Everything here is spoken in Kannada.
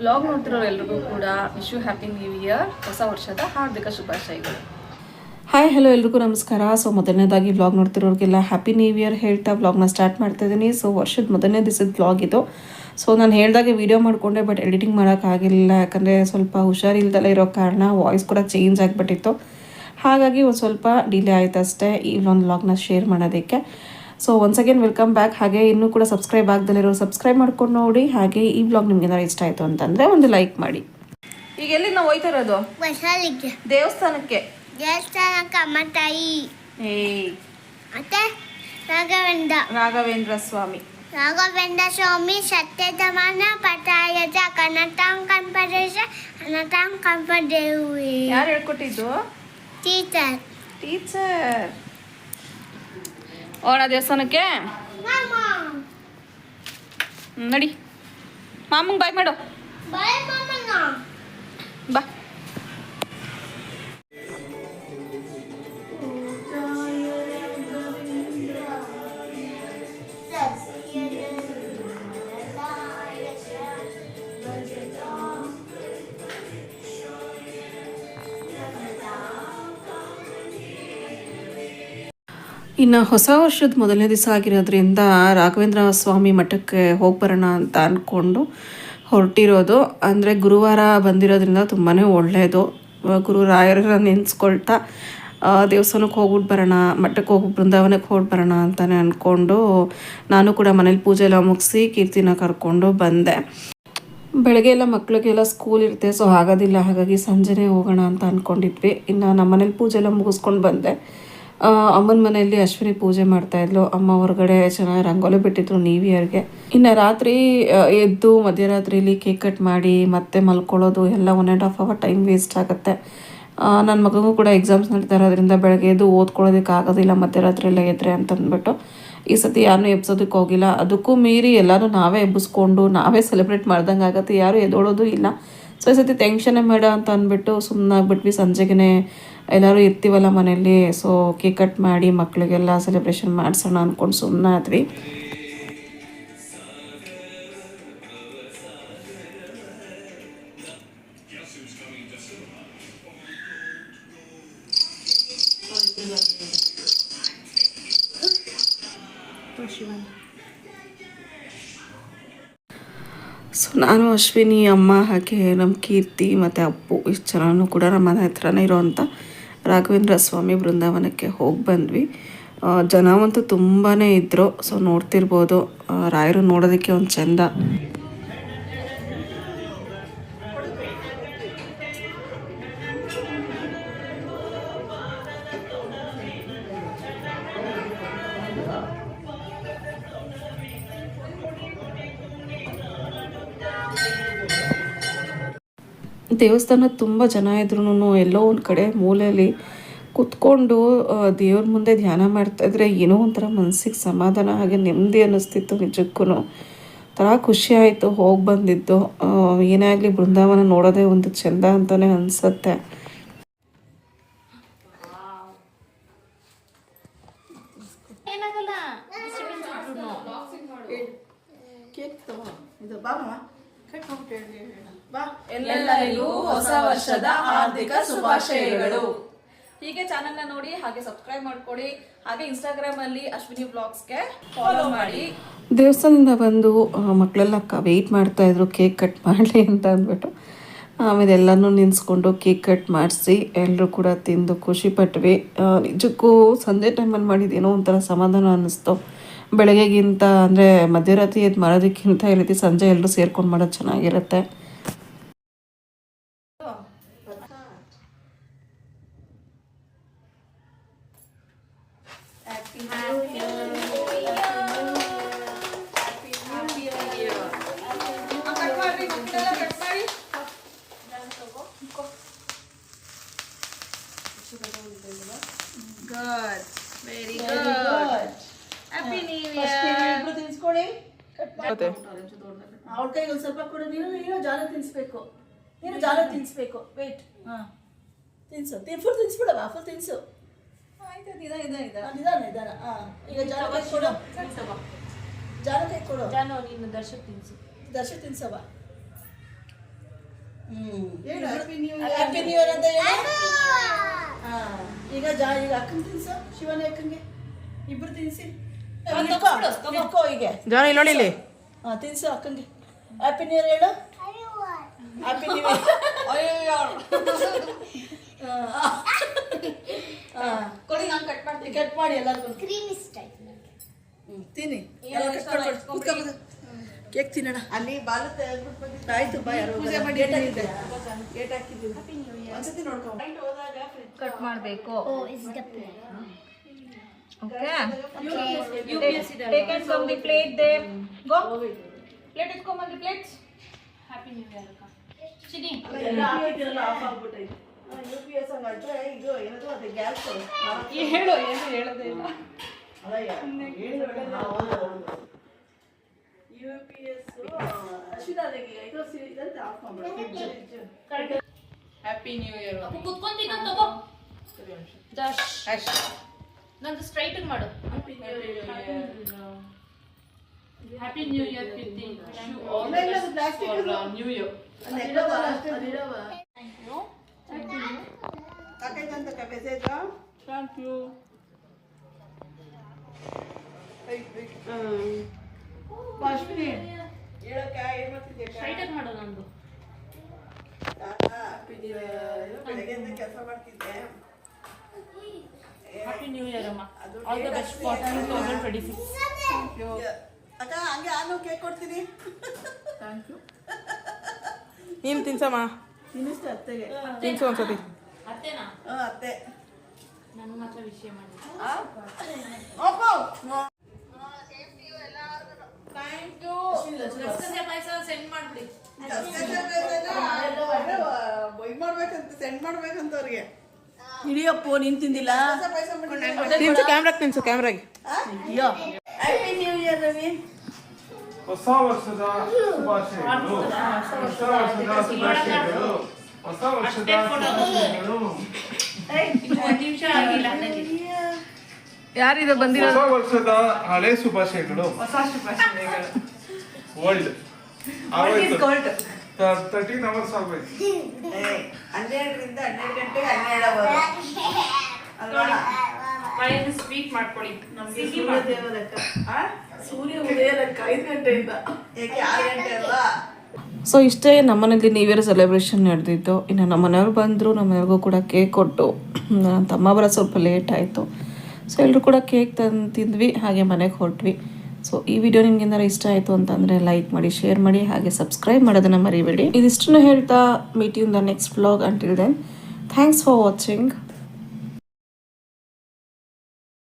ಬ್ಲಾಗ್ ನೋಡ್ತಿರೋ ಎಲ್ರಿಗೂ ಕೂಡ ವಿಶ್ ಹ್ಯಾಪಿ ನ್ಯೂ ಇಯರ್ ಹೊಸ ವರ್ಷದ ಹಾರ್ದಿಕ ಶುಭಾಶಯಗಳು. ಹಾಯ್ ಹಲೋ ಎಲ್ರಿಗೂ ನಮಸ್ಕಾರ. ಸೊ ಮೊದಲನೇದಾಗಿ ವ್ಲಾಗ್ ನೋಡ್ತಿರೋರಿಗೆಲ್ಲ ಹ್ಯಾಪಿ ನ್ಯೂ ಇಯರ್ ಹೇಳ್ತಾ ವ್ಲಾಗ್ನ ಸ್ಟಾರ್ಟ್ ಮಾಡ್ತಾ ಇದ್ದೀನಿ. ಸೊ ವರ್ಷದ ಮೊದಲನೇ ದಿವಸದ ವ್ಲಾಗ್ ಇದು. ಸೊ ನಾನು ಹೇಳ್ದಾಗೆ ವಿಡಿಯೋ ಮಾಡಿಕೊಂಡೆ ಬಟ್ ಎಡಿಟಿಂಗ್ ಮಾಡೋಕ್ಕಾಗಿಲ್ಲ ಯಾಕಂದರೆ ಸ್ವಲ್ಪ ಹುಷಾರಿಲ್ದಲ್ಲ ಇರೋ ಕಾರಣ ವಾಯ್ಸ್ ಕೂಡ ಚೇಂಜ್ ಆಗಿಬಿಟ್ಟಿತ್ತು. ಹಾಗಾಗಿ ಒಂದು ಸ್ವಲ್ಪ ಡಿಲೇ ಆಯ್ತು ಅಷ್ಟೇ ಈ ಒಂದು ವ್ಲಾಗ್ನ ಶೇರ್ ಮಾಡೋದಕ್ಕೆ. So once again welcome back ಹಾಗೆ ಇನ್ನೂ ಕೂಡ ಸಬ್ಸ್ಕ್ರೈಬ್ ಆಗದಲ್ಲಿರೋ ಸಬ್ಸ್ಕ್ರೈಬ್ ಮಾಡ್ಕೊಂಡು ನೋಡಿ. ಹಾಗೆ ಈ ಬ್ಲಾಗ್ ನಿಮ್ಗೆ ಏನಾದ್ರು ಇಷ್ಟ ಆಯಿತು ಅಂತಂದರೆ ಒಂದು ಲೈಕ್ ಮಾಡಿ. ಈಗ ಎಲ್ಲಿ ನಾವು ಹೋಯ್ತಾ ಇರೋದು ದೇವಸ್ಥಾನಕ್ಕೆ. ದೇವಸ್ಥಾನಕ್ಕೆ ಅಮ್ಮ ತಾಯಿ. ಮತ್ತೆ? ರಾಘವೇಂದ್ರ. ರಾಘವೇಂದ್ರ ಸ್ವಾಮಿ. ರಾಘವೇಂದ್ರ ಸ್ವಾಮಿ ಸತ್ಯಧಮಾನ ಪಟಾಯ ಕನತಾಂ ಕಂಪದೇಶ ಅನತಾಂ ಕಂಪದೇವಿ ಯಾರು ಹೇಳ್ಕೊಟ್ಟಿದ್ದು? ಟೀಚರ್ ಟೀಚರ್ ಹೋಗೋಣ ದೇವಸ್ಥಾನಕ್ಕೆ? ನಡಿ. ಮಾಮಂಗೆ ಬಾಯ್ ಮಾಡು ಬಾ. ಇನ್ನು ಹೊಸ ವರ್ಷದ ಮೊದಲನೇ ದಿವಸ ಆಗಿರೋದ್ರಿಂದ ರಾಘವೇಂದ್ರ ಸ್ವಾಮಿ ಮಠಕ್ಕೆ ಹೋಗಿ ಬರೋಣ ಅಂತ ಅಂದ್ಕೊಂಡು ಹೊರಟಿರೋದು. ಅಂದರೆ ಗುರುವಾರ ಬಂದಿರೋದ್ರಿಂದ ತುಂಬಾ ಒಳ್ಳೆಯದು ಗುರು ರಾಯರನ್ನ ನೆನೆಸ್ಕೊಳ್ತಾ ದೇವಸ್ಥಾನಕ್ಕೆ ಹೋಗ್ಬಿಟ್ಟು ಬರೋಣ ಮಠಕ್ಕೆ ಹೋಗಿ ಬೃಂದಾವನಕ್ಕೆ ಹೋಗಿ ಬರೋಣ ಅಂತಲೇ ಅಂದ್ಕೊಂಡು ನಾನು ಕೂಡ ಮನೇಲಿ ಪೂಜೆ ಎಲ್ಲ ಮುಗಿಸಿ ಕೀರ್ತಿನ ಕರ್ಕೊಂಡು ಬಂದೆ. ಬೆಳಗ್ಗೆ ಎಲ್ಲ ಮಕ್ಳಿಗೆಲ್ಲ ಸ್ಕೂಲ್ ಇರುತ್ತೆ ಸೊ ಆಗೋದಿಲ್ಲ ಹಾಗಾಗಿ ಸಂಜೆನೇ ಹೋಗೋಣ ಅಂತ ಅಂದ್ಕೊಂಡಿದ್ವಿ ಇನ್ನು ನಮ್ಮ ಮನೇಲಿ ಪೂಜೆ ಎಲ್ಲ ಮುಗಿಸ್ಕೊಂಡು ಬಂದೆ. ಅಮ್ಮನ ಮನೆಯಲ್ಲಿ ಅಶ್ವಿನಿ ಪೂಜೆ ಮಾಡ್ತಾ ಇದ್ಲು. ಅಮ್ಮ ಹೊರಗಡೆ ಚೆನ್ನಾಗಿ ರಂಗೋಲಿ ಬಿಟ್ಟಿದ್ರು ನ್ಯೂ ಇಯರ್ಗೆ ಇನ್ನು ರಾತ್ರಿ ಎದ್ದು ಮಧ್ಯರಾತ್ರಿಲಿ ಕೇಕ್ ಕಟ್ ಮಾಡಿ ಮತ್ತೆ ಮಲ್ಕೊಳ್ಳೋದು ಎಲ್ಲ one and half hour time waste ಆಗುತ್ತೆ. ನನ್ನ ಮಗನಿಗೂ ಕೂಡ ಎಕ್ಸಾಮ್ಸ್ ನಡೀತಾ ಇರೋದ್ರಿಂದ ಬೆಳಗ್ಗೆ ಎದ್ದು ಓದ್ಕೊಳ್ಳೋದಕ್ಕೆ ಆಗೋದಿಲ್ಲ ಮಧ್ಯರಾತ್ರಿ ಎಲ್ಲ ಎದ್ರೆ ಅಂತ ಅಂದ್ಬಿಟ್ಟು ಈ ಸತಿ ಯಾರನ್ನೂ ಎಬ್ಸೋದಕ್ಕೆ ಹೋಗಿಲ್ಲ. ಅದಕ್ಕೂ ಮೀರಿ ಎಲ್ಲರೂ ನಾವೇ ಎಬ್ಬಿಸ್ಕೊಂಡು, ನಾವೇ ಸೆಲೆಬ್ರೇಟ್ ಮಾಡ್ದಂಗೆ ಆಗುತ್ತೆ. ಯಾರೂ ಎದೋಳೋದು ಇಲ್ಲ. ಸೊ ಈ ಸತಿ ಟೆನ್ಷನೇ ಬೇಡ ಅಂತ ಅಂದ್ಬಿಟ್ಟು ಸುಮ್ಮನಾಗ್ಬಿಟ್ವಿ ಸಂಜೆಗೆ ಎಲ್ಲರೂ ಇರ್ತೀವಲ್ಲ ಮನೆಯಲ್ಲಿ ಸೊ ಕೇಕ್ ಕಟ್ ಮಾಡಿ ಮಕ್ಕಳಿಗೆಲ್ಲ ಸೆಲೆಬ್ರೇಷನ್ ಮಾಡಿಸೋಣ ಅಂದ್ಕೊಂಡು ಸುಮ್ಮನೆ ಆದ್ವಿ. ಸೊ ನಾನು ಅಶ್ವಿನಿ, ಅಮ್ಮ ಹಾಗೆ ನಮ್ಮ ಕೀರ್ತಿ ಮತ್ತು ಅಪ್ಪು ಇಷ್ಟು ಜನನೂ ಕೂಡ ನಮ್ಮ ಮನೆ ಹತ್ರನೇ ಇರೋವಂಥ ರಾಘವೇಂದ್ರ ಸ್ವಾಮಿ ಬೃಂದಾವನಕ್ಕೆ ಹೋಗಿ ಬಂದ್ವಿ. ಜನ ಜನವಂತೂ ತುಂಬಾ ಇದ್ದರು ಸೊ ನೋಡ್ತಿರ್ಬೋದು. ರಾಯರು ನೋಡೋದಕ್ಕೆ ಒಂದು ಚೆಂದ. ದೇವಸ್ಥಾನ ತುಂಬ ಜನ ಇದ್ರೂ ಎಲ್ಲೋ ಒಂದು ಕಡೆ ಮೂಲೆಯಲ್ಲಿ ಕುತ್ಕೊಂಡು ದೇವ್ರ ಮುಂದೆ ಧ್ಯಾನ ಮಾಡ್ತಾ ಇದ್ರೆ ಏನೋ ಒಂಥರ ಮನಸ್ಸಿಗೆ ಸಮಾಧಾನ ಹಾಗೆ ನೆಮ್ಮದಿ ಅನ್ನಿಸ್ತಿತ್ತು ನಿಜಕ್ಕೂ ಥರ ಖುಷಿ ಆಯಿತು ಹೋಗಿ ಬಂದಿದ್ದು. ಏನೇ ಆಗಲಿ ಬೃಂದಾವನ ನೋಡೋದೇ ಒಂದು ಚೆಂದ ಅಂತಲೇ ಅನಿಸುತ್ತೆ. ಎಲ್ಲರಿಗೂ ಹೊಸ ವರ್ಷದ ಹಾರ್ದಿಕ ಶುಭಾಶಯಗಳು. ಹೀಗೆ ಚಾನೆಲ್ನ ನೋಡಿ ಹಾಗೆ ಸಬ್ಸ್ಕ್ರೈಬ್ ಮಾಡ್ಕೊಡಿ. ಹಾಗೆ ಇನ್ಸ್ಟಾಗ್ರಾಮ್ ಅಲ್ಲಿ ಅಶ್ವಿನಿ ಬ್ಲಾಗ್ಸ್ಗೆ ಫಾಲೋ ಮಾಡಿ. ದೇವಸ್ಥಾನದಿಂದ ಬಂದು ಮಕ್ಕಳೆಲ್ಲ ವೆಯ್ಟ್ ಮಾಡ್ತಾ ಇದ್ರು ಕೇಕ್ ಕಟ್ ಮಾಡಲಿ ಅಂತ ಅಂದ್ಬಿಟ್ಟು. ಆಮೇಲೆ ಎಲ್ಲನೂ ನಿನ್ಸ್ಕೊಂಡು ಕೇಕ್ ಕಟ್ ಮಾಡಿಸಿ ಎಲ್ಲರೂ ಕೂಡ ತಿಂದು ಖುಷಿ ಪಟ್ವಿ. ನಿಜಕ್ಕೂ ಸಂಜೆ ಟೈಮಲ್ಲಿ ಮಾಡಿದ್ದೇನೋ ಒಂಥರ ಸಮಾಧಾನ ಅನ್ನಿಸ್ತು. ಬೆಳಗ್ಗೆಗಿಂತ ಅಂದರೆ ಮಧ್ಯರಾತ್ರಿ ಎದ್ದು ಮಾಡೋದಕ್ಕಿಂತ ಈ ರೀತಿ ಸಂಜೆ ಎಲ್ಲರೂ ಸೇರ್ಕೊಂಡು ಮಾಡೋದು ಚೆನ್ನಾಗಿರುತ್ತೆ. Good very good happy new year ತಿನ್ಸ್ಕೊಡಿ. ಅವಳ ಕೈಗೆ ಒಂದು ಸ್ವಲ್ಪ ಕೊಡು. ನೀನು ನೀನು ಜಾಲ ತಿನ್ಸ್ಬೇಕು. ನೀನು ಜಾಲ ತಿನ್ಸ್ಬೇಕು. ವೇಟ್ ಹಾ. ತಿನ್ಸು. ತಿನ್ ಫುಲ್ ತಿನ್ಸ್ಬಿಡವ ಫುಲ್ ತಿನ್ಸು. ಆಯ್ತು ನಿಧಾನ ನಿಧಾನ ನಿಧಾನ ಹಾ, ನಿಧಾನ ನಿಧಾನ. ಹಾ ಈಗ ಜಾಲ ಕೈ ಕೊಡು. ಜಾಲ ಕೈ ಕೊಡು. ಜಾನು ನೀನು ದರ್ಶಕ್ ತಿನ್ಸು. ದರ್ಶಕ್ ತಿನ್ಸವ ಹ್ಮ್. ಹೇಳು ಹ್ಯಾಪಿ ನ್ಯೂ ಇಯರ್ ಅಂತ ಹೇಳು. ಈಗ ಜಾ ಈಗ ಅಕ್ಕನ ತಿನ್ಸು ಶಿವನೇ ಅಕ್ಕಂಗೆ ಇಬ್ರು ತಿನ್ಸಿ ಇಟ್ಕೋ ಇಟ್ಕೋ ಹೀಗೆ ಜಾನ್ ಇಲ್ಲಿ ನೋಡಿ ಇಲ್ಲಿ ಹಾ ತಿನ್ಸು ಅಕ್ಕಂಗೆ ಹ್ಯಾಪಿ ನ್ಯೂ ಇಯರ್ ಹೇಳು ಹ್ಯಾಪಿ ನ್ಯೂ ಇಯರ್ ಕೊಡಿ ನಾನು ಕಟ್ ಮಾಡ್ತೀನಿ ಕಟ್ ಮಾಡಿ ಎಲ್ಲರಿಗೂ ಕ್ರೀಮ್ ಇಷ್ಟ ಆಯ್ತು ಹ್ಮ್, ತಿನ್ನಿ ಎಲ್ಲ ಕಟ್ ಮಾಡ್ಕೊಡು. ಕೂತ್ಕೊ ಕೂತ್ಕೊ. ಕೇಕ್ ತಿನ್ನೋಣ ಅಲ್ಲಿ ಬಾಲ ಆಯ್ತು ಬಾ ಯಾರು ಗೇಟ್ ಹಾಕಿದ್ದೆ ಗೇಟ್ ಹಾಕಿದ್ದೀವಿ ಒಂದ್ಸತಿ ನೋಡ್ಕೊಂಡು ಹೋದಾಗ ಕಟ್ ಮಾಡಬೇಕು. ಓ is the plate okay take it from the plate they go plate ಇಟ್ಕೊಂಡ್ ಬಂದಿ ಪ್ಲೇಟ್ಸ್ ಹ್ಯಾಪಿ ನ್ಯೂ ಇಯರ್ ಅಕ್ಕ ಚಿನಿ ಎಲ್ಲ ಹಾಕಿದ್ದೀರಲ್ಲ ಆಫ್ ಆಗ್ಬಿಟ್ಟೈತೆ. ಯು ಪಿ ಎಸ್ ಹಂಗಾದ್ರೆ ಇದು ಏನದು ಅದು ಗ್ಯಾಸ್ ಹೇಳು ಏನು ಹೇಳೋದೇ ಇಲ್ಲ. ಯು ಪಿ ಎಸ್ ಅಶ್ವಿನ ಅದಕ್ಕೆ ಇದು ಸಿ- ಇದಂತೆ ಆಫ್ ಮಾಡ್ಬಿಡು ಹ್ಯಾಪಿ ನ್ಯೂ ಇಯರ್ ಅಪ್ಪ ಕುತ್ಕೊಂತೀನಿ ಅಂತ ತಗೋ. ಜಸ್ಟ್ ನಂದು ಸ್ಟ್ರೈಟ್ ಮಾಡು. Happy new year. New year thank you ಹೇಳಕ್ಕ ಏನ್ ಮಾಡ್ತಿದ್ದೆ ಸ್ಟ್ರೈಟ್ ಮಾಡು ನಂದು. ಬೆಳಗ್ಗೆಯಿಂದ ಕೆಲಸ ಮಾಡ್ತಿದ್ದೆ. ಹ್ಯಾಪಿ ನ್ಯೂ ಇಯರ್ ಅಮ್ಮ. All the best for two thousand twenty six ಅಕ್ಕ ಹಂಗೆ ನಾನು ಕೇಕ್ ಕೊಡ್ತೀನಿ. ಥ್ಯಾಂಕ್ ಯು ನೀನು ತಿನ್ಸಮ್ಮ. ತಿನ್ನಿಸ್ತೆ ಅತ್ತೆಗೆ. ತಿನ್ಸು ಒಂದ್ಸತಿ. ಅತ್ತೇನಾ? ಹಾಂ ಅತ್ತೆ. ನನ್ನ ಮಾತ್ರ ವಿಷಯ ಮಾಡಿ. ಗಸಗಸೆ ಪಾಯಸ ಸೆಂಡ್ ಮಾಡ್ಬಿಡಿ. ಮಾಡ್ಬೇಕಂತ ಸೆಂಡ್ ಮಾಡ್ಬೇಕಂತ ಅವ್ರಿಗೆ ಹಿಡಿಯಪ್ಪು ನೀನ್ ತಿಂದಿಲ್ಲ ನಿನ್ಸು ಕ್ಯಾಮ್ರಾಗೆ ನಿನ್ಸು ಕ್ಯಾಮ್ರಾಗೆ ಅಯ್ಯೋ ಹ್ಯಾಪಿ ನ್ಯೂ ಇಯರ್ ರವಿ. ಹೊಸ ವರ್ಷದ ಶುಭಾಶಯಗಳು. ಹೊಸ ವರ್ಷದ ಶುಭಾಶಯಗಳು. ಹೊಸ ವರ್ಷದ ಶುಭಾಶಯಗಳು. ಒಂದು ನಿಮಿಷ ಆಗಿಲ್ಲ ಯಾರಿದು ಬಂದಿರೋ ಹೊಸ ವರ್ಷದ ಹಳೆ ಶುಭಾಶಯಗಳು. ವರ್ಲ್ಡ್ ಆಗೋಯ್ತು ತರ್ಟೀನ್ ಅವರ್ಸ್ ಆಗೋಯ್ತು ಹನ್ನೆರಡರಿಂದ ಹನ್ನೆರಡು ಗಂಟೆಗೆ ಹನ್ನೆರಡು ಅವರು ಬಾಯಲ್ಲಿ ಸ್ವೀಟ್ ಮಾಡ್ಕೊಳ್ಳಿ? ಸೂರ್ಯ ಉದಯದಕ್ಕ ಐದು ಗಂಟೆಯಿಂದ. ಏಕೆ ಆರು ಗಂಟೆ ಅಲ್ವಾ? ಸೊ ಇಷ್ಟೇ ನಮ್ಮನೇಲಿ ನ್ಯೂ ಇಯರ್ ಸೆಲೆಬ್ರೇಷನ್ ನಡೆದಿತ್ತು. ಇನ್ನು ನಮ್ಮ ಮನೆಯವ್ರು ಬಂದರು ನಮ್ಮನೆಯವ್ರಿಗೂ ಕೂಡ ಕೇಕ್ ಕೊಟ್ಟು. ನನ್ನ ತಮ್ಮ ಬರೋ ಸ್ವಲ್ಪ ಲೇಟ್ ಆಯಿತು. ಸೊ ಎಲ್ಲರೂ ಕೂಡ ಕೇಕ್ ತಂದು ತಿಂದ್ವಿ ಹಾಗೆ ಮನೆಗೆ ಹೊರಟ್ವಿ. ಸೊ ಈ ವಿಡಿಯೋ ನಿಮ್ಗೆ ಏನಾರ ಇಷ್ಟ ಆಯಿತು ಅಂತಂದರೆ ಲೈಕ್ ಮಾಡಿ ಶೇರ್ ಮಾಡಿ, ಹಾಗೆ ಸಬ್ಸ್ಕ್ರೈಬ್ ಮಾಡೋದನ್ನ ಮರಿಬೇಡಿ. ಇದಿಷ್ಟನ್ನು ಹೇಳ್ತಾ meeting the next blog until then thanks for watching